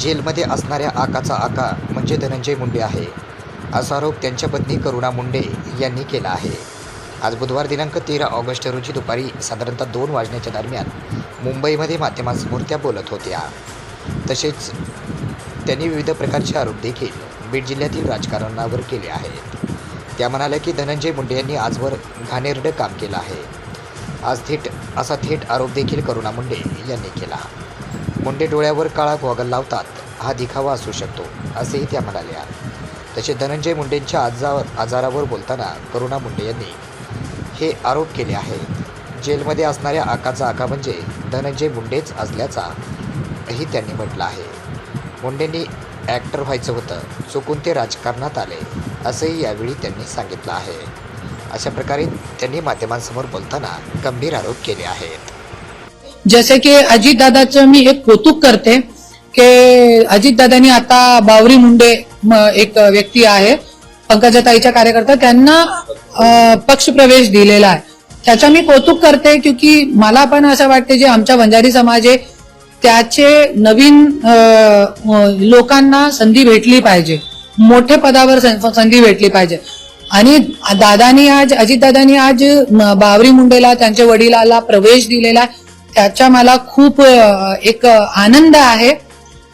जेलमध्ये असणाऱ्या आकाचा आका म्हणजे धनंजय मुंडे आहे. असा आरोप त्यांच्या पत्नी करुणा मुंडे यांनी केला आहे. आज बुधवार दिनांक तेरा ऑगस्ट रोजी दुपारी साधारणतः दोन वाजण्याच्या दरम्यान मुंबईमध्ये माध्यमांसमोर त्या बोलत होत्या. तसेच त्यांनी विविध प्रकारचे आरोप देखील बीड जिल्ह्यातील राजकारणावर केले आहेत. त्या म्हणाल्या की धनंजय मुंडे यांनी आजवर घाणेरडं काम केलं आहे. आज थेट असा थेट आरोप देखील करुणा मुंडे यांनी केला. मुंडे डोळ्यावर काळा गॉगल लावतात. हा दिखावा असू शकतो असेही त्या म्हणाल्या. तसे धनंजय मुंडेंच्या आजावर आजारावर बोलताना करुणा मुंडे यांनी हे आरोप केले आहेत. जेलमध्ये असणाऱ्या आकाचा आका म्हणजे धनंजय मुंडेच असल्याचा ही त्यांनी म्हटलं आहे. मुंडेंनी ॲक्टर व्हायचं होतं चुकून ते राजकारणात आले असंही यावेळी त्यांनी सांगितलं आहे. अशा प्रकारे त्यांनी माध्यमांसमोर बोलताना गंभीर आरोप केले आहेत. जसे की अजितदादाचं मी एक कौतुक करते की अजितदादांनी आता बावरी मुंडे एक व्यक्ती आहे पंकजाताईच्या कार्यकर्ता त्यांना पक्ष प्रवेश दिलेला आहे. त्याचा मी कौतुक करते क्योंकि मला पण असं वाटते जे आमच्या वंजारी समाज आहे त्याचे नवीन लोकांना संधी भेटली पाहिजे. मोठे पदावर सं- संधी भेटली पाहिजे. आणि दादानी आज अजितदादांनी आज बावरी मुंडेला त्यांच्या वडिलाला प्रवेश दिलेला आहे. त्याचा मला खूप एक आनंद आहे.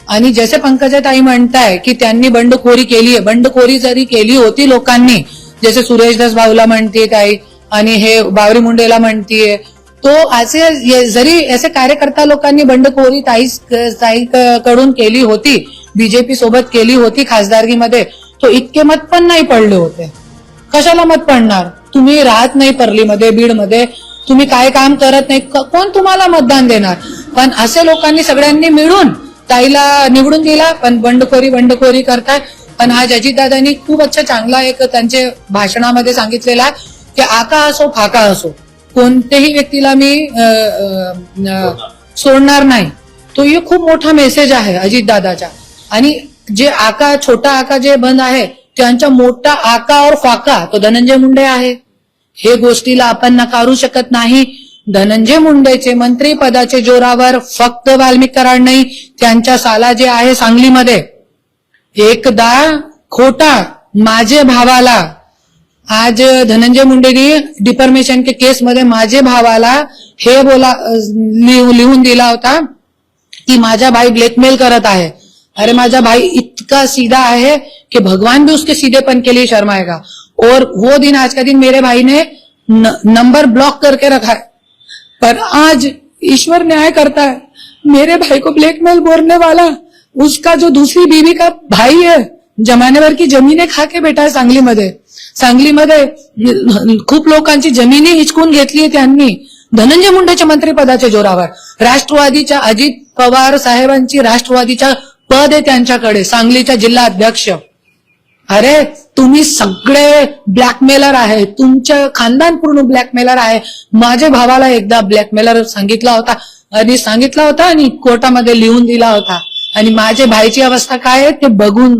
आणि जसे पंकजा ताई म्हणताय की त्यांनी बंडखोरी केली आहे. बंडखोरी जरी केली होती लोकांनी जसे सुरेशदास भाऊला म्हणते ताई आणि हे बावरी मुंडेला म्हणतीये तो असे जरी असे कार्यकर्ता लोकांनी बंडखोरी ताई ताई कडून केली होती बीजेपी सोबत केली होती खासदारकीमध्ये तो इतके मत पण नाही पडले होते. कशाला मत पडणार? तुम्ही राहत नाही परलीमध्ये बीडमध्ये तुम्ही काय काम करत नाही कोण तुम्हाला मतदान देणार? पण असे लोकांनी सगळ्यांनी मिळून ताईला निवडून दिला पण बंडखोरी बंडखोरी करताय. पण आज अजितदादांनी खूप अच्छा चांगला एक त्यांचे भाषणामध्ये सांगितलेला आहे की आका असो फाका असो कोणत्याही व्यक्तीला मी सोडणार नाही. तो हे खूप मोठा मेसेज आहे अजितदादाचा. आणि जे आका छोटा आका जे बंद आहे त्यांचा मोठा आका और फाका तो धनंजय मुंडे आहे. हे गोष्टीला आपण नकारू शकत नाही. धनंजय मुंडेचे मंत्री पदाचे जोरावर फक्त वाल्मिक कराड नाही त्यांच्या साला जे आहे सांगलीमध्ये. एकदा खोटा माझे भावाला आज धनंजय मुंडेनी डिफर्मेशन के केस मध्ये माझे भावाला हे बोला लिहू- लिहून दिला होता की माझा भाई ब्लॅकमेल करत आहे. अरे माझा भाई इतका सीधा आहे की भगवान भी उसके सीधेपन के लिए शर्माएगा. और वो दिन आज का दिन मेरे भाई ने न, नंबर ब्लॉक करके रखा है। पर आज ईश्वर न्याय करता है। मेरे भाई को ब्लैकमेल बोलने वाला उसका जो दूसरी बीवी का भाई है जमाने भर की जमीने खा के बेटा आहे सांगलीमध्ये सांगलीमध्ये खूप लोकांची जमिनी हिचकून घेतली त्यांनी। धनंजय मुंडेच्या मंत्रिपदाच्या जोरावर। राष्ट्रवादीच्या अजित पवार साहेबांची राष्ट्रवादीच्या पद आहे त्यांच्याकडे सांगलीच्या जिल्हा अध्यक्ष। अरे तुम्ही सगळे ब्लॅकमेलर आहे. तुमच्या खानदान पूर्ण ब्लॅकमेलर आहे. माझ्या भावाला एकदा ब्लॅकमेलर सांगितला होता. आणि सांगितला होता आणि कोर्टामध्ये लिहून दिला होता. आणि माझ्या भाईची अवस्था काय आहे ते बघून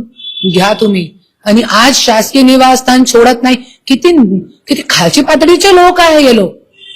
घ्या तुम्ही. आणि आज शासकीय निवासस्थान सोडत नाही. किती किती खालची पातळीचे लोक आहे हे लोक.